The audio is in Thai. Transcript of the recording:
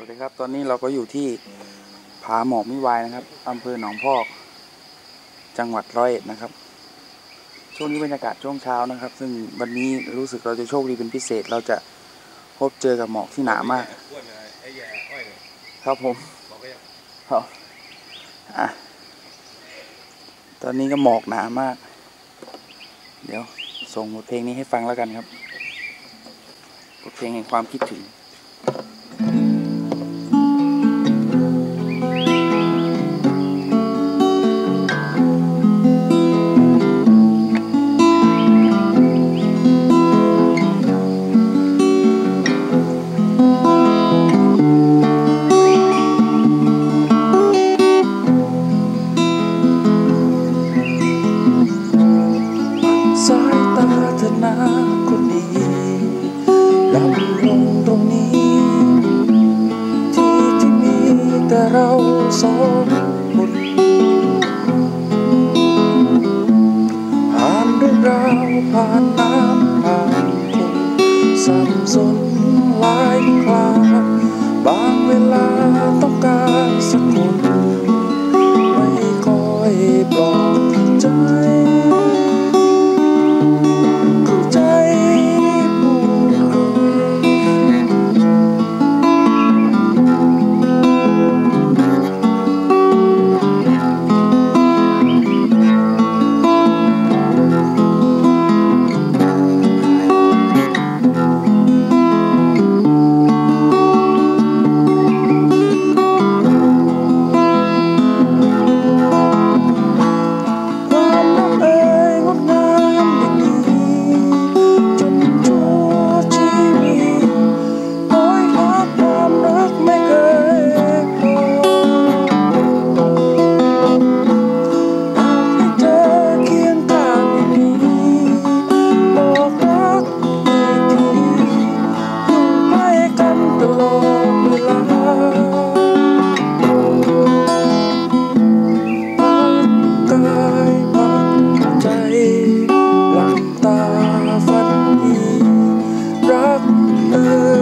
วัสดีครับ ตอนนี้เราก็อยู่ที่ผาหมอกมิวายนะครับอำเภอหนองพอก จังหวัดร้อยเอ็ดนะครับ ช่วงนี้บรรยากาศช่วงเช้านะครับ ซึ่งวันนี้รู้สึกเราจะโชคดีเป็นพิเศษ เราจะพบเจอกับหมอกที่หนามากอ้วนอะไรไอ้แย่อ้อยเนี่ยครับผมบอกก็ยังครับอะตอนนี้ก็หมอกหนามาก เดี๋ยวส่งบทเพลงนี้ให้ฟังแล้วกันครับบทเพลงแห่งความคิดถึง นาคนดีลำลงตรงนี้ ที่ที่มีแต่เราสองคนผ่านเรื่องราวผ่านน้ำผ่านคนสับสนหลายคราบางเวลาต้องการสักคน love.